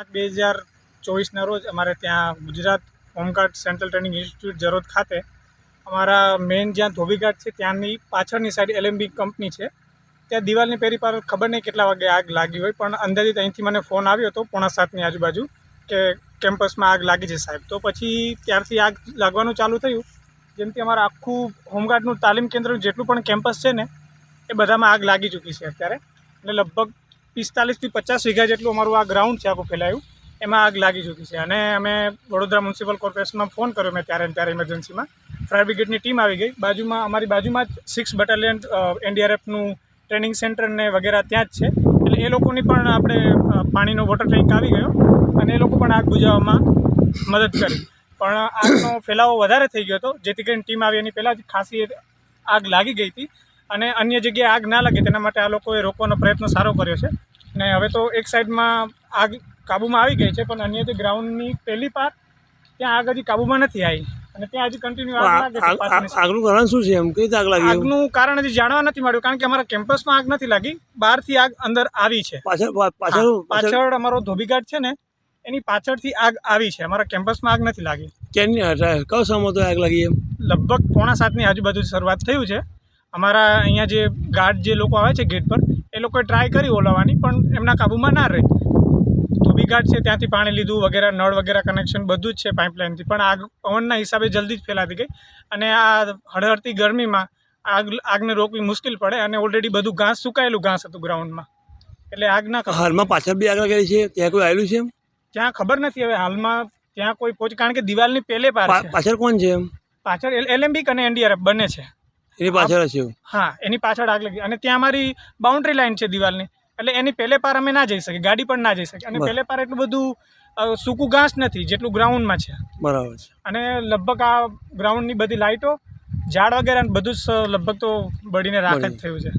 પાંચ બે હજાર ચોવીસના રોજ અમારે ત્યાં Gujarat home guard central training institute Jarod ખાતે અમારા મેઇન જ્યાં ધોબીઘાટ છે, ત્યાંની પાછળની સાઈડ એલએમબી કંપની છે. ત્યાં દિવાલની પેરી પર ખબર નહીં કેટલા વાગે આગ લાગી હોય, પણ અંદાજિત અહીંથી મને ફોન આવ્યો હતો પોણા સાતની આજુબાજુ કે કેમ્પસમાં આગ લાગી છે સાહેબ. તો પછી ત્યારથી આગ લાગવાનું ચાલુ થયું. જેમથી અમારા આખું હોમગાર્ડનું તાલીમ કેન્દ્રનું જેટલું પણ કેમ્પસ છે ને, એ બધામાં આગ લાગી ચૂકી છે અત્યારે. અને લગભગ પિસ્તાલીસથી પચાસ વીઘા જેટલું અમારું આ ગ્રાઉન્ડ છે આખું ફેલાયું. એમાં આગ લાગી ચૂકી છે. અને અમે વડોદરા મ્યુનિસિપલ કોર્પોરેશનમાં ફોન કર્યો મેં ત્યારે ત્યારે ઇમરજન્સીમાં ફાયર બ્રિગેડની ટીમ આવી ગઈ. બાજુમાં, અમારી બાજુમાં જ સિક્સ બટાલિયન એનડીઆરએફનું ટ્રેનિંગ સેન્ટર ને વગેરે ત્યાં જ છે. એટલે એ લોકોની પણ આપણે પાણીનો વોટર ટેન્ક આવી ગયો અને એ લોકો પણ આગ બુજાવવામાં મદદ કરી. પણ આગનો ફેલાવો વધારે થઈ ગયો હતો. જેથી કરીને ટીમ આવી એની પહેલાં જ ખાસી આગ લાગી ગઈ હતી. અને અન્ય જગ્યાએ આગ ના લાગે તેના માટે આ લોકોએ રોકવાનો પ્રયત્ન સારો કર્યો છે. ને હવે તો એક સાઈડમાં આગ કાબૂમાં આવી ગઈ છે પણ અન્ય જે ગ્રાઉન્ડની પહેલી પાર ત્યાં આગ હજી કાબૂમાં નથી આવી. અને ત્યાં હજી કન્ટિન્યુ. આગનું કારણ શું છે એમ? કઈ આગ લાગી? આગનું કારણ હજી જાણવા નથી મળ્યું કારણ કે અમારા કેમ્પસમાં આગ નથી લાગી. બહારથી આગ અંદર આવી છે. પાછળ પાછળ અમારો ધોબીઘાટ છે ને એની પાછળથી આગ આવી છે. અમારા કેમ્પસમાં આગ નથી લાગી. કેની કયો સમય આગ લાગી એમ? લગભગ પોણા સાતની આજુબાજુ શરૂઆત થયું છે. અમારા અહીંયા જે ગાર્ડ જે લોકો આવે છે ગેટ પર એ લોકોએ ટ્રાય કરી ઓલાવવાની પણ એમના કાબૂમાં ના રહે. ધોબી ઘાટ છે ત્યાંથી પાણી લીધું વગેરે નળ વગેરે કનેક્શન બધું જ છે પાઇપલાઇનથી પણ આગ પવનના હિસાબે જલ્દી જ ફેલાતી ગઈ. અને આ હળહળતી ગરમીમાં આગ આગને રોકવી મુશ્કેલ પડે અને ઓલરેડી બધું ઘાસ સુકાયેલું ઘાસ હતું ગ્રાઉન્ડમાં એટલે આગ ના હાલમાં પાછળ બી આગ લાગેલી છે? ત્યાં કોઈ આવેલું છે ત્યાં ખબર નથી હવે. હાલમાં ત્યાં કોઈ પહોંચ કારણ કે દિવાલની પહેલે પાછળ કોણ છે એમ? પાછળ એલએમબી અને એનડીઆરએફ બંને છે. એની પાછળ છે હા એની પાછળ આગ લાગી. અને ત્યાં અમારી બાઉન્ડ્રી લાઈન છે દિવાલની. એટલે એની પહેલે પાર અમે ના જઈ શકીએ ગાડી પણ ના જઈ શકીએ. અને પહેલે પાર એટલું બધું સૂકું ઘાસ નથી જેટલું ગ્રાઉન્ડમાં છે. બરાબર છે. અને લગભગ આ ગ્રાઉન્ડની બધી લાઇટો ઝાડ વગેરે બધું જ લગભગ તો બળીને રાખ જ થયું છે.